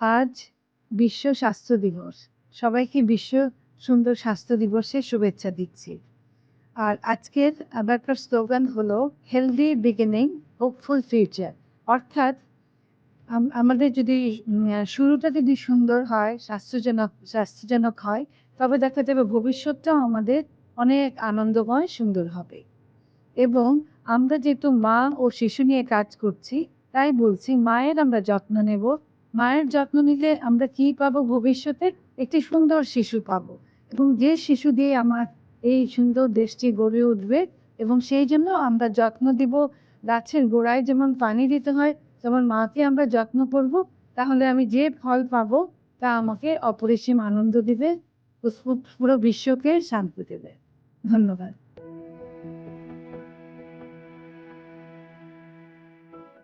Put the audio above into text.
আজ বিশ্ব স্বাস্থ্য দিবস। সবাইকে বিশ্ব সুন্দর স্বাস্থ্য দিবসের শুভেচ্ছা দিচ্ছি। আর আজকের একটা স্লোগান হলো হেলদি বিগিনিং হোপফুল ফিউচার অর্থাৎ আমাদের যদি শুরুটা যদি সুন্দর হয়, স্বাস্থ্যজনক স্বাস্থ্যজনক হয়, তবে দেখা যাবে ভবিষ্যৎটাও আমাদের অনেক আনন্দময় সুন্দর হবে। এবং আমরা যেহেতু মা ও শিশু নিয়ে কাজ করছি, তাই বলছি মায়ের আমরা যত্ন নেব মায়ের যত্ন নিলে আমরা কি পাবো? ভবিষ্যতে একটি সুন্দর শিশু পাবো। এবং যে শিশু দিয়ে আমার এই সুন্দর দেশটি গড়ে উঠবে এবং সেই জন্য আমরা যত্ন দিব। গাছের গোড়ায় যেমন পানি দিতে হয়, যেমন মাকে আমরা যত্ন করব, তাহলে আমি যে ফল পাবো, তা আমাকে অপরিসীম আনন্দ দিবে পুরো বিশ্বকে শান্তি দেবে। ধন্যবাদ।